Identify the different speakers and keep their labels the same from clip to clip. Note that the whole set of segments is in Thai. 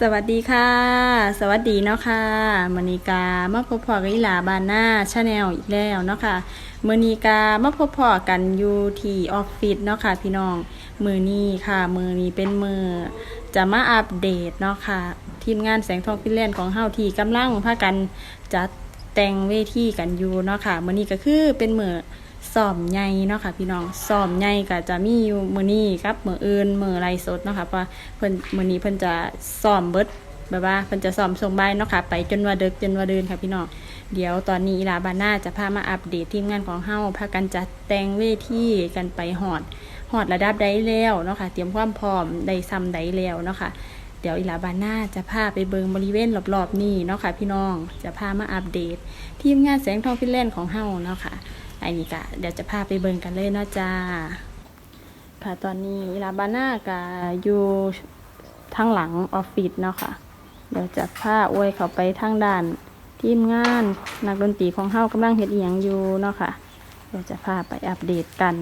Speaker 1: สวัสดีค่ะ สวัสดีเนาะค่ะมณีกามาพบพอกับอิลาบานหน้าชาแนลอีกแล้วเนาะค่ะมณีกามาพบพอกันอยู่ที่ออฟฟิศเนาะค่ะพี่น้อง มือนี้ค่ะ มือนี้เป็นมือจะมาอัปเดตเนาะค่ะ ทีมงานแสงทองฟินแลนด์ของเฮาที่กำลังพากันจัดแต่งเวทีกันอยู่เนาะค่ะมือนี้ก็คือเป็นมือ ซ้อมใหญ่เนาะค่ะพี่น้องซ้อมใหญ่ก็จะมีอยู่มือนี้ครับมืออื่นมือไรสดเนาะค่ะเพราะว่าเพิ่นมือนี้เพิ่นจะซ้อมเบิดแบบว่าเพิ่นจะซ้อมส่งใบเนาะค่ะ ไปจนว่าดึกจนว่าเดินค่ะพี่น้องเดี๋ยวตอนนี้อีลาบาน่าจะพามาอัปเดตทีมงานของเฮาพากันจัดแต่งเวทีกันไปฮอดฮอดระดับใดแล้วเนาะค่ะ เตรียมความพร้อมได้ซ้ำใดแล้วเนาะค่ะเดี๋ยวอีลาบาน่าจะพาไปเบิงบริเวณรอบๆนี่เนาะค่ะพี่น้องจะพามาอัปเดต ทีมงานแสงทองฟินแลนด์ของเฮาเนาะค่ะ อันนี้ก็เดี๋ยวจะพาไปเบิงกันเลยเนาะจ้าค่ะตอนนี้ลาบาน่าก็อยู่ทางหลังออฟฟิศเนาะค่ะ เดี๋ยวจะพาอวยเขาไปทางด้านทีมงานนักดนตรีของเฮากำลังเฮ็ดอีหยังอยู่เนาะค่ะ เดี๋ยวจะพาไปอัปเดตกัน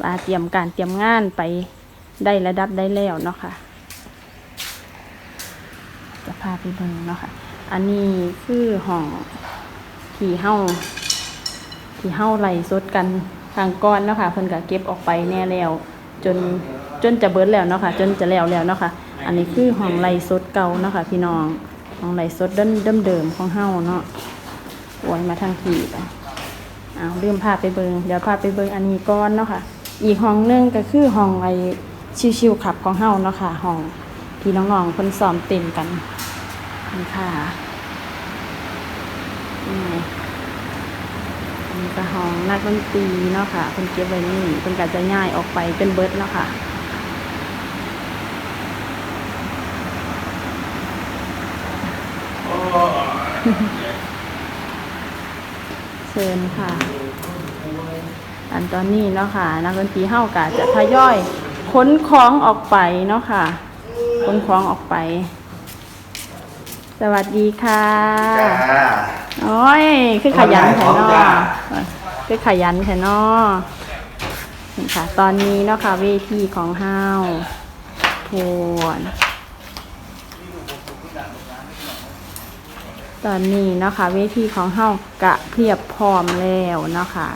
Speaker 1: ว่าเตรียมการเตรียมงานไปได้ระดับได้แล้วเนาะค่ะ จะพาไปเบิ่งเนาะค่ะ อันนี้คือห้องที่เฮา ที่เฮาไหลสดกันทางก้อนเนาะค่ะเพิ่นก็เก็บออกไปแน่แล้ว จนจนจะเบิดแล้วเนาะค่ะ จนจะแล้วแล้วเนาะค่ะ อันนี้คือห้องไหลสดเก่าเนาะค่ะ พี่น้องห้องไหลสดเดิมเดิมของเฮาเนาะโอยมาทางทีไปเอาลืมพาไปเบิงเดี๋ยวพาไปเบิงอันนี้ก่อนเนาะค่ะ อีกห้องนึงก็คือห้องไอชิวๆขับของเฮาเนาะค่ะห้องที่น้องๆเพิ่นซ้อมเต้นกันนี่ค่ะนี่ อันนี้ก็ห้องนักดนตรีเนาะค่ะเพิ่นเก็บไว้นี่เพิ่นก็จะย้ายออกไปเป็นเบิร์ดเนาะค่ะเชิญค่ะ อันตอนนี้เนาะค่ะ นักดนตรีเฮ้ากะจะทยอยขนของออกไปเนาะค่ะขนของออกไป สวัสดีค่ะ
Speaker 2: จ้า
Speaker 1: โอ้ยคือขยันแค่นอ
Speaker 2: จ้า
Speaker 1: คือขยันแค่นอนี่ค่ะ ตอนนี้เนาะค่ะเวทีของเฮาทวนตอนนี้เนาะค่ะเวทีของเฮากะเพียบพร้อมแล้วเนาะค่ะ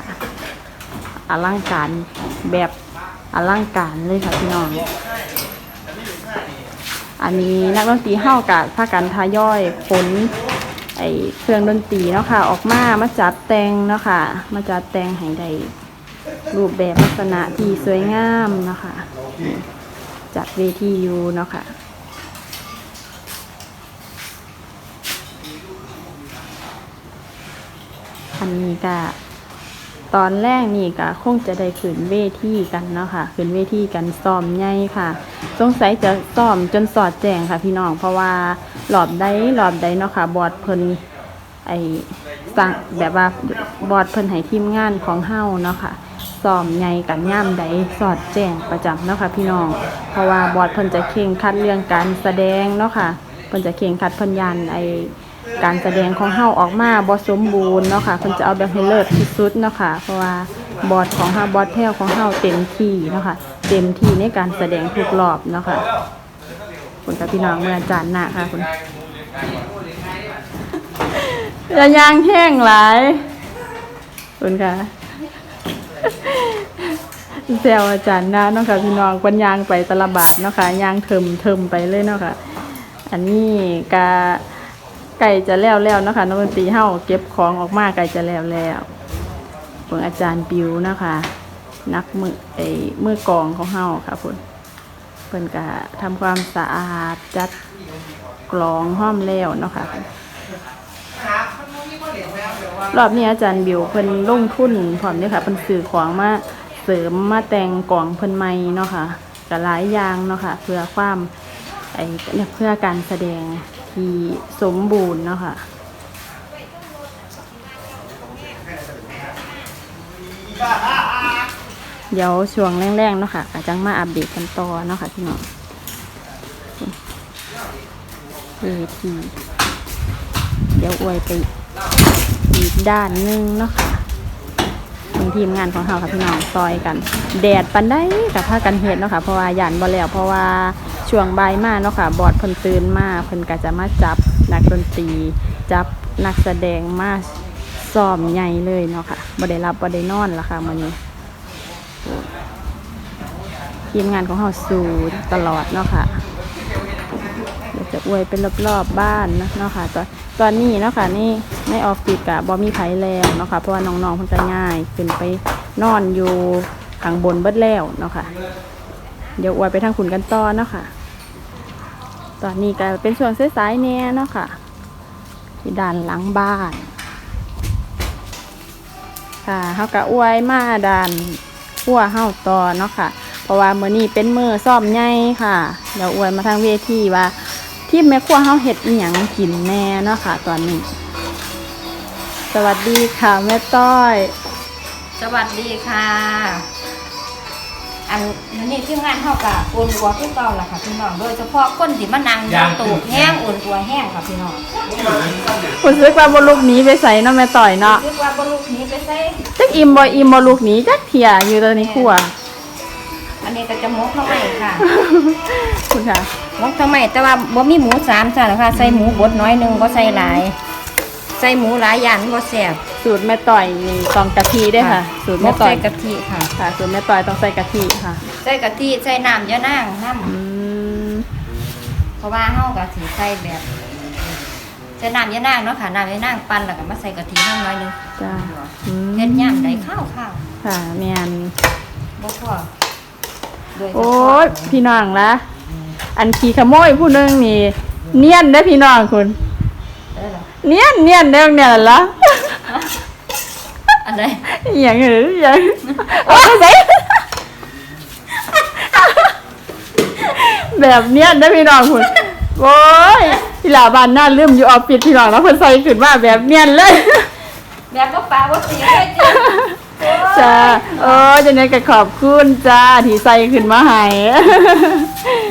Speaker 1: อลังการแบบอลังการเลยค่ะพี่น้อง อันนี้นักดนตรีเฮากะพากันทายอยขนไอเครื่องดนตรีเนาะค่ะ ออกมามาจัดแต่งเนาะค่ะ มาจัดแต่งให้ได้รูปแบบลักษณะที่สวยงามเนาะค่ะ จัดเวทีอยู่เนาะค่ะอันนี้ก็ ตอนแรกนี่ก็คงจะได้ขึ้นเวทีกันเนาะค่ะขึ้นเวทีกันซ้อมใหญ่ค่ะ สงสัยจะซ้อมจนสอดแจงค่ะพี่น้องเพราะว่าหลอบใดหลอบใดเนาะค่ะ บอดเพิ่นไอสั่งแบบว่าบอดเพิ่นให้ทีมงานของเฮาเนาะค่ะซ้อมใหญ่กันย่ามใดสอดแจ้งประจำเนาะค่ะพี่น้อง เพราะว่าบอดเพิ่นจะเข่งคัดเรื่องการแสดงเนาะค่ะเพิ่นจะเข่งคัดเพิ่นยันไอ การแสดงของเฮาออกมาบ่สมบูรณ์เนาะค่ะเพิ่นจะเอาแบบให้เลิศที่สุดเนาะค่ะ เพราะว่าบอดของเฮาบอดแถวของเฮาเต็มที่เนาะค่ะ เต็มที่ในการแสดงทุกรอบเนาะค่ะคุณกับพี่น้องเมื่อจารย์หน้าค่ะคุณยายางแห้งหลายคุณค่ะแซวอาจารย์น้าเนาะค่ะพี่น้องปัญยางไปตลบาทเนาะค่ะยางเทิมเทิมไปเลยเนาะค่ะ อันนี้กา ไก่จะแล้วแล้วนะคะนักดนตรีเฮาเก็บของออกมาไก่จะแล้วแล้วเพิ่งอาจารย์ปิวนะคะ นักมือไอ้มือกองของเฮาค่ะพุ่นเพิ่นก็ทำความสะอาดจัดกลองห้อมแล้วเนาะค่ะรอบนี้อาจารย์บิวเพิ่นลงทุนพร้อมเด้อค่ะเพิ่นซื้อของมาเสริมมาแต่งกล่องเพิ่นใหม่เนาะค่ะก็หลายอย่างเนาะค่ะ เพื่อความไอ้เพื่อการแสดง ที่สมบูรณ์เนาะค่ะเดี๋ยวช่วงแรกๆเนาะค่ะก็จังมาอัปเดตกันต่อเนาะค่ะพี่น้องเวทีเดี๋ยวอวยไปอีกด้านหนึงเนาะค่ะทางทีมงานของเราค่ะพี่น้องซอยกัน แดดปันได้กับผ้ากันเห็ดเนาะค่ะเพราะว่าหยานบ่แล้วเพราะว่า ช่วงบ่ายมาเนาะค่ะ บอดเพิ่นตื่นมาเพิ่นก็จะมาจับนักดนตรีจับนักแสดงมาซ้อมใหญ่เลยเนาะค่ะบ่ได้รับบ่ได้นอนละค่ะมื้อนี้ทีมงานของเฮาสู้ตลอดเนาะค่ะเดี๋ยวจะอวยเป็นรอบๆบ้านนะเนาะค่ะตอนตอนนี้เนาะค่ะนี่ในออฟฟิศกะบอมีไผแล้วเนาะค่ะเพราะว่าน้องๆเพิ่นก็ง่ายขึ้นไปนอนอยู่ข้างบนเบิดแล้วเนาะค่ะเดี๋ยวอวยไปทางขุนกันต่อเนาะค่ะ ตอนนี้ก็เป็นช่วงสายๆแน่เนาะค่ะที่ด้านหลังบ้าน ค่ะเฮากะอวยมาด้านขั้วเฮาต่อเนาะค่ะ เพราะว่ามื้อนี้เป็นมื้อซ่อมใหญ่ค่ะ เดี๋ยวอวยมาทางเวทีว่า ที่แม่ครัวเฮาเฮ็ดอีหยังกินแน่เนาะค่ะ ตอนนี้ สวัสดีค่ะแม่ต้อย
Speaker 2: สวัสดีค่ะ อันนี้ที่งานเท่ากับอุ่นตัวคือเก่าล่ะค่ะพี่น้อง โดยเฉพาะคนที่มานั่งอยู่ตูกแห้งอุ่นตัวแห้งค่ะพี่น้อง
Speaker 1: รู้สึกว่าบ่ลูกหนีไปใส่เนาะแม่ต้อยเนาะ
Speaker 2: คิดว่าบลูกนี้ไปใส่
Speaker 1: จักอิ่มบ่อิ่มบ่ลูกหนีจักเที่ยอยู่ตอนนี้ครัว
Speaker 2: อันนี้ก็จะมกทำไมค่ะ
Speaker 1: คุณค่ะ
Speaker 2: มกทำไมแต่ว่าบ่มีหมูสามจ้ะนะคะใส่หมูบดน้อยหนึงบ่ใส่หลาย ใส่หมูหลายอย่างบ่แซ่บ
Speaker 1: สูตรแม่ต้อยนี่ต้องกะทิด้วยค่ะ สูตร
Speaker 2: ม
Speaker 1: แม่
Speaker 2: ก
Speaker 1: ต้อ
Speaker 2: ใส่
Speaker 1: ย
Speaker 2: กะทิค่ะ
Speaker 1: ค่ะสูตรแม่ต้อยต้องใส่กะทิค่ะ
Speaker 2: ใส่กะทิใส่น้ำยะนางน้
Speaker 1: อืมำ
Speaker 2: เพราะว่าเฮากะสิใส่แบบใส่น้ำยะนางเนาะค่ะน้ำยะนางปั่นแล้วก็มาใส่กะทิน้ำน้อยหนึง
Speaker 1: จ้าอืม
Speaker 2: เฮ็ดย่างได้ข้าวข้าว
Speaker 1: ค่ะแม่น
Speaker 2: บ่พอโดยเฉ
Speaker 1: โอ้
Speaker 2: พาะ
Speaker 1: ยพี่น้องละอันขี่ขโมยผู้หนึงนี่เนียนได้อพี่น้องคุณ
Speaker 2: เออเหรอ
Speaker 1: เนียนเนียนได้อเนี่ยละ
Speaker 2: อันใด
Speaker 1: อหย่างหรืออหย่างโอ้ยใส่แบบเนียนได้อพี่น้องคุณโอ้ยพี่หลาบานหน้าลืมอยู่ออฟฟิศพี่น้องแล้วคนใส่ขึ้นมาแบบเนียนเลย
Speaker 2: แบบบ่ปลาบ่สีเลยจ้ะ
Speaker 1: จ้าเออจะเนี่ยก็ขอบคุณจ้าที่ใส่ขึ้นมาให้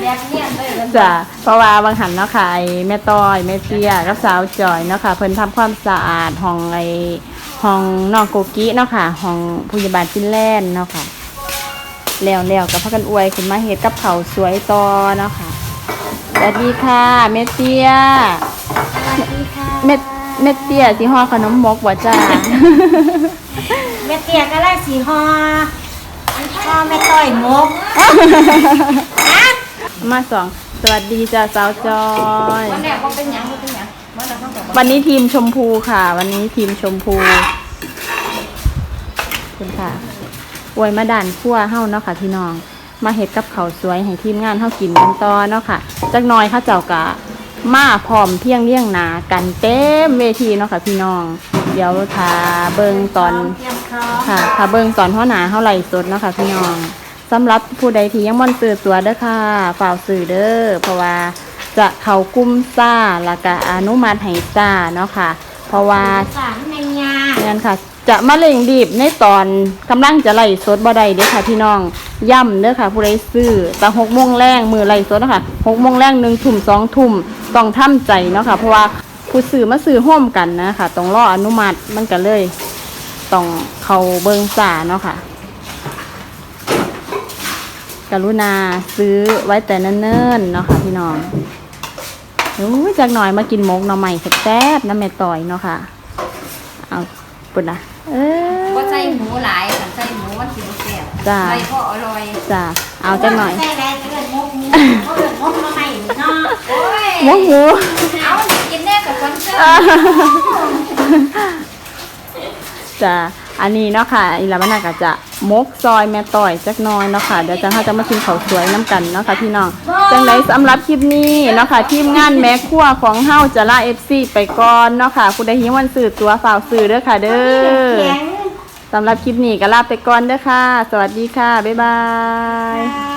Speaker 2: แบบเนียนเลยมัน
Speaker 1: จ้ะเพราะว่าบางหันเนาะค่ะไอ้แม่ต้อยแม่เตี้ยกับสาวจอยเนาะค่ะเพิ่นทำความสะอาดห้องไอ้ ห้องน้องโกกิเนาะค่ะห้องพยาบาลฟินแลนด์เนาะค่ะแล้วแล้วกับพากันอวยขึ้นมาเฮ็ดกับเขาวสวยต่อเนาะค่ะสวัสดีค่ะแม่เตี้ย
Speaker 2: สวัสดีค่ะ
Speaker 1: แม่แม่เตี้ยสิห่อขนมมกบ่จ้า
Speaker 2: แม่เตี้ยก็ไล่สีฮอฮอแม่ต้อยมก
Speaker 1: มาสองสวัสดีจ้าสาวจอย
Speaker 2: วันแรกบ่เป็นหยังบ่เป็นหยัง วัน
Speaker 1: นี้ทีมชมพูค่ะ วันนี้ทีมชมพูคุณค่ะอวยมาด่านขั้วเฮ้าเนาะค่ะพี่น้อง มาเห็ดกับเขาสวยให้ทีมงานเฮ้ากินกันต่อเนาะค่ะจักน้อยข้าเจ้ากะมาพร้อมเพียงเลี้ยงหนากันเต็มเวทีเนาะค่ะพี่น้อง เดี๋ยวทาเบิงตอนค่ะถ้าเบิงตอนเท่าหนาเท่าไหร่สดเนาะค่ะพี่น้องสำหรับผู้ใดที่ยังม่อนซื้อตัวเด้อค่ะฝ่ากซื้อเด้อเพราะว่า จะเขากุ้มซ่าแล้วก็อนุมัติให้ซ่าเนาะค่ะ เพราะว่า
Speaker 2: สารในยา
Speaker 1: งั้นค่ะ จะมาเล่งดีบในตอนกำลังจะไล่สดบ่ได้เด้อค่ะพี่น้องย่ำเด้อค่ะ ผู้ใดซื้อแต่หกโมงแรงมือไล่สดเนาะค่ะหกโมงแรงหนึ่งทุ่มสองทุ่มต้องทำใจเนาะค่ะ เพราะว่าผู้ซื้อมาซื้อห่วมกันนะคะต้องรออนุมัติมันก็เลยต้องเขาเบิงจ่าเนาะค่ะกรุณาซื้อไว้แต่เนิ่นๆเนาะค่ะพี่น้อง อู้ยจากหน่อยมากินหมกหน่อใหม่แซ่บๆน้ำแม่ต่อยเนาะค่ะเอาปุ่นนะเออ
Speaker 2: บ่ใส่หมูหลายคันใส่หมูมันสิบ่แซ่บ
Speaker 1: จ้า
Speaker 2: ใส่พออร่อย
Speaker 1: จ้าเอาจักหน่อย
Speaker 2: ใส่หลายก็เอิ้นมกหมูเขาเอิ้นมกมาใหม่เนาะโอ้ย
Speaker 1: หมกหมู
Speaker 2: เอากินแน่กับคนเสื้อ
Speaker 1: จ้าอันนี้เนาะค่ะอีลาบานาก็จะ มกซอยแม่ต่อยจักหน้อยเนาะค่ะเดี๋ยวจังเขาจะมากินข้าวสวยน้ำกันเนาะค่ะพี่น้องจังไดสำหรับคลิปนี้เนาะค่ะทีมงานแม่ครัวของเฮาจะลาเอฟซีไปก่อนเนาะค่ะคุณได้ยินวันสื่อตัวฝ่ากสื่อเด้อค่ะเด้อ
Speaker 2: แข็ง
Speaker 1: สำหรับคลิปนี้ก็ลาไปก่อนเด้อค่ะ สวัสดีค่ะ บ๊ายบาย
Speaker 2: ค่ะ